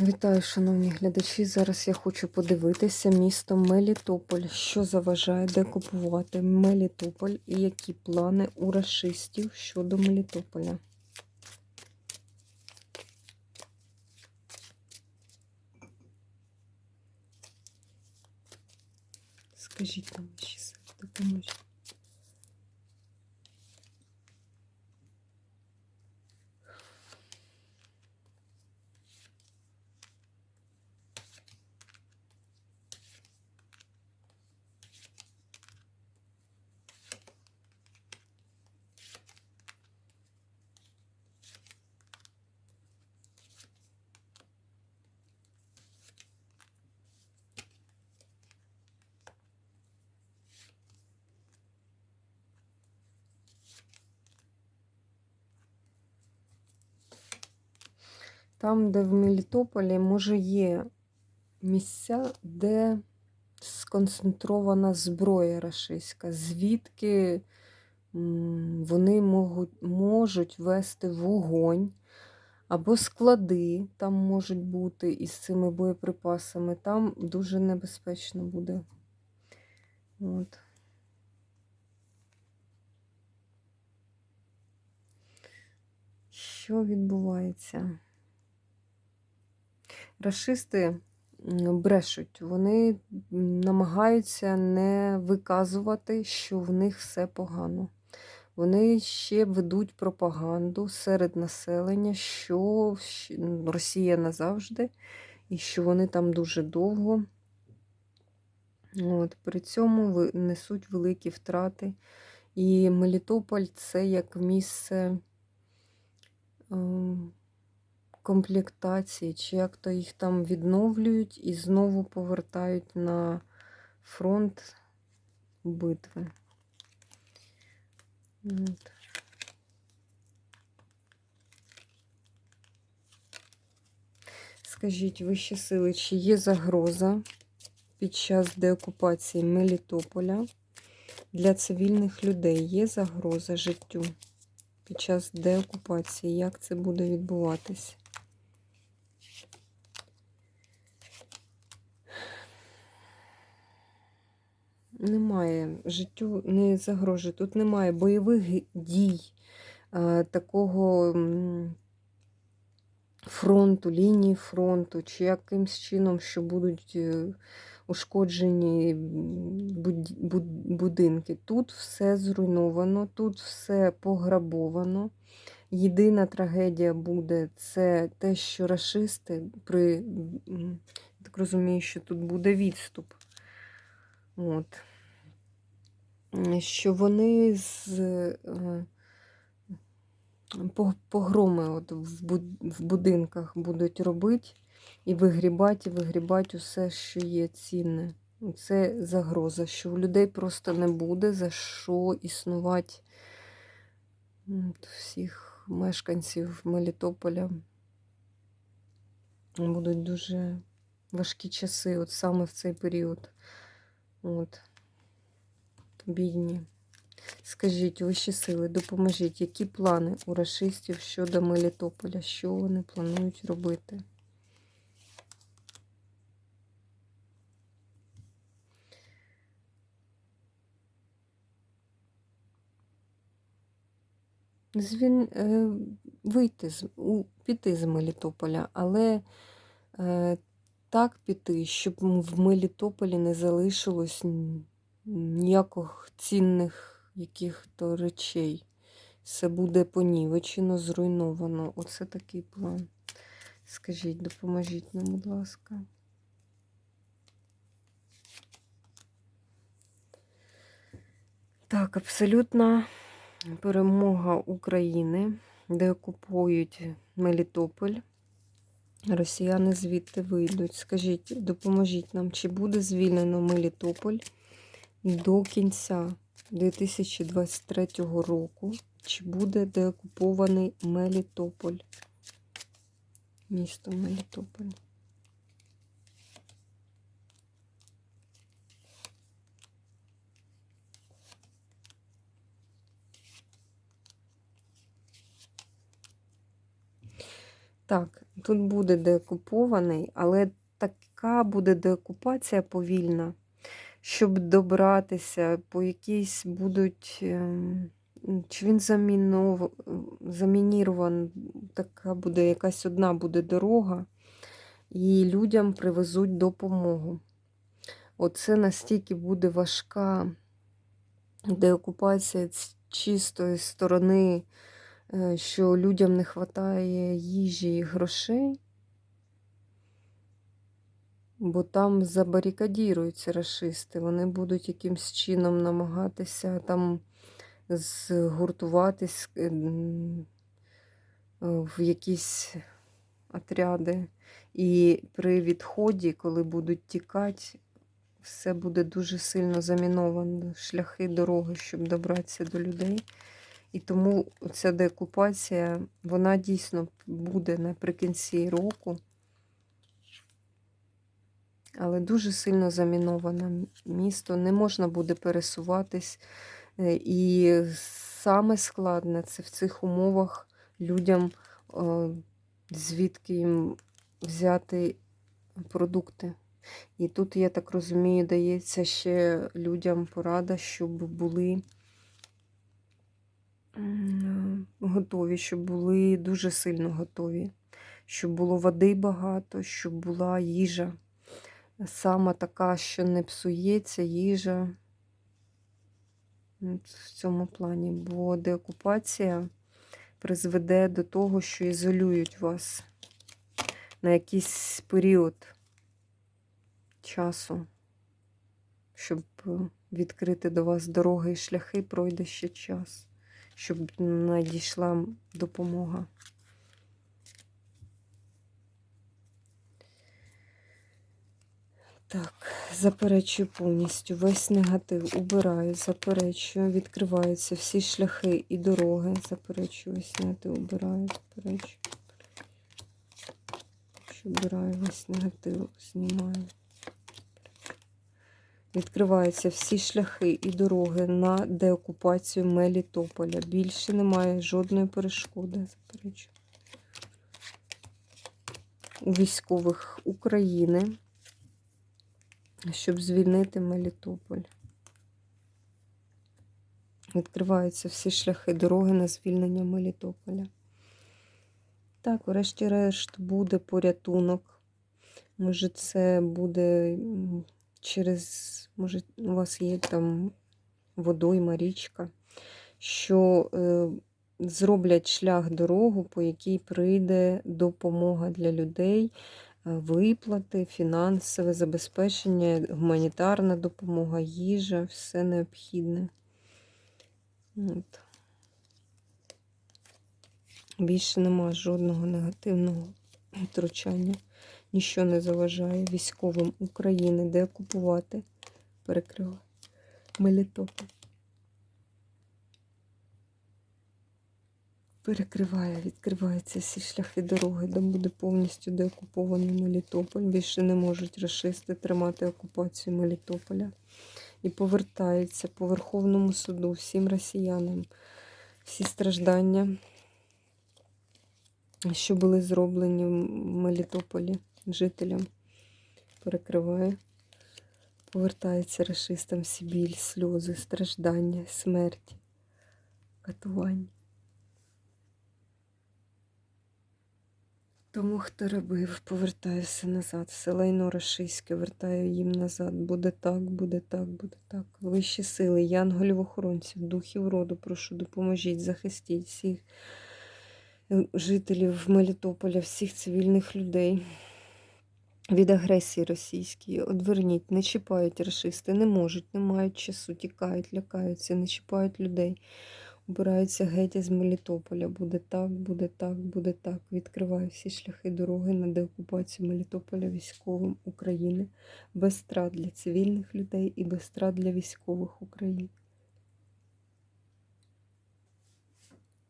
Вітаю, шановні глядачі. Зараз я хочу подивитися місто Мелітополь. Що заважає, де купувати Мелітополь і які плани у рашистів щодо Мелітополя. Скажіть нам, ще допоможіть. Там, де в Мелітополі, може, є місця, де сконцентрована зброя рашистська, звідки вони можуть, можуть вести вогонь, або склади там можуть бути із цими боєприпасами. Там дуже небезпечно буде. От. Що відбувається? Рашисти брешуть, вони намагаються не виказувати, що в них все погано. Вони ще ведуть пропаганду серед населення, що Росія назавжди, і що вони там дуже довго. От, при цьому несуть великі втрати. І Мелітополь це як місце ем, комплектації, чи як то їх там відновлюють і знову повертають на фронт битви. От. Скажіть, вищі сили, чи є загроза під час деокупації Мелітополя для цивільних людей? Є загроза життю під час деокупації? Як це буде відбуватись? Немає життю не загрожує. Тут немає бойових дій, е, такого фронту, лінії фронту, чи якимсь чином, що будуть е, ушкоджені будинки. Тут все зруйновано, тут все пограбовано. Єдина трагедія буде це те, що рашисти при так розумію, що тут буде відступ. От. Що вони з е, погроми от в, будинках будуть робити і вигрібати, і вигрібати усе, що є цінне. Це загроза, що у людей просто не буде за що існувати всіх мешканців Мелітополя. Будуть дуже важкі часи, от саме в цей період. От. Бідні. Скажіть, вищі сили, допоможіть, які плани у рашистів щодо Мелітополя? Що вони планують робити? Звін, е, вийти з піти з Мелітополя, але е, так піти, щоб в Мелітополі не залишилось ніяких цінних яких-то речей. Все буде понівечено, зруйновано. Оце такий план. Скажіть, допоможіть нам, будь ласка. Так, абсолютна перемога України, де окупують Мелітополь. Росіяни звідти вийдуть. Скажіть, допоможіть нам, чи буде звільнено Мелітополь до кінця 2023 року? Чи буде деокупований Мелітополь? Місто Мелітополь. Так, Тут буде деокупований, але така буде деокупація повільна, щоб добратися, по якійсь будуть. ем, Чи він замінов... замінірований, така буде якась одна буде дорога, і людям привезуть допомогу. Оце настільки буде важка деокупація з чистої сторони, е, що людям не вистачає їжі і грошей, бо там забарикадіруються расисти. Вони будуть якимсь чином намагатися там згуртуватись е, е, в якісь отряди. І при відході, коли будуть тікати, все буде дуже сильно заміновано, шляхи, дороги, щоб добратися до людей. І тому ця деокупація, вона дійсно буде наприкінці року, але дуже сильно заміноване місто, не можна буде пересуватись. Е, І саме складне це в цих умовах людям, е, звідки їм взяти продукти. І тут, я так розумію, дається ще людям порада, щоб були готові, щоб були дуже сильно готові, щоб було води багато, щоб була їжа. Саме така, що не псується, їжа. В цьому плані, бо деокупація призведе до того, що ізолюють вас на якийсь період часу, щоб е, відкрити до вас дороги і шляхи, пройде ще час, щоб надійшла допомога. Так, заперечую повністю весь негатив, убираю, заперечую, відкриваються всі шляхи і дороги. Заперечую весь негатив, убираю, заперечую. Убираю весь негатив, знімаю. Відкриваються всі шляхи і дороги на деокупацію Мелітополя. Більше немає жодної перешкоди, заперечую. У військових України щоб звільнити Мелітополь. Відкриваються всі шляхи дороги на звільнення Мелітополя. Так, врешті-решт, буде порятунок. Може, це буде через, може, у вас є там водойма, річка, що е, зроблять шлях дорогу, по якій прийде допомога для людей виплати, фінансове забезпечення, гуманітарна допомога, їжа, все необхідне. От. Більше нема жодного негативного втручання. Ніщо не заважає військовим України, де окупувати, перекривати Мелітополь. перекриває, відкриваються всі шляхи дороги, де буде повністю деокупований Мелітополь. Більше не можуть расисти тримати окупацію Мелітополя. І повертається по Верховному суду всім росіянам, всі страждання, що були зроблені в Мелітополі жителям. Перекриває. Повертається расистам біль, сльози, страждання, смерть, катування. Тому, хто робив, повертаю все назад. Все лайно рашиське, вертаю їм назад. Буде так, буде так, буде так. Вищі сили, янголів охоронців, духів роду, прошу, допоможіть, захистіть всіх е, жителів Мелітополя, всіх цивільних людей. Від агресії російської, одверніть, не чіпають расисти, не можуть, не мають часу, тікають, лякаються, не чіпають людей. Обираються геть з Мелітополя. Буде так, буде так, буде так. Відкриваю всі шляхи дороги на деокупацію Мелітополя військовим України без страт для цивільних людей і без страт для військових України.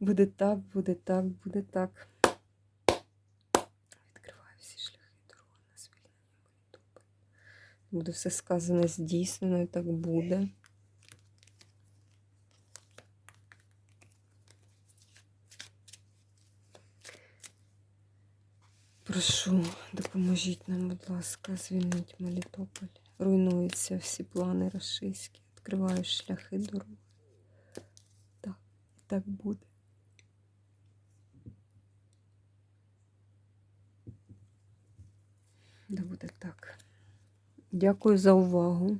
Буде так, буде так, буде так. Відкриваю всі шляхи дороги на звільнення Мелітополя. Буде все сказане здійснено, і так буде. прошу, допоможіть нам, будь ласка, звільніть Мелітополь. Руйнуються всі плани рашистські, відкривають шляхи дороги. Так, і так буде. Да буде так. Дякую за увагу.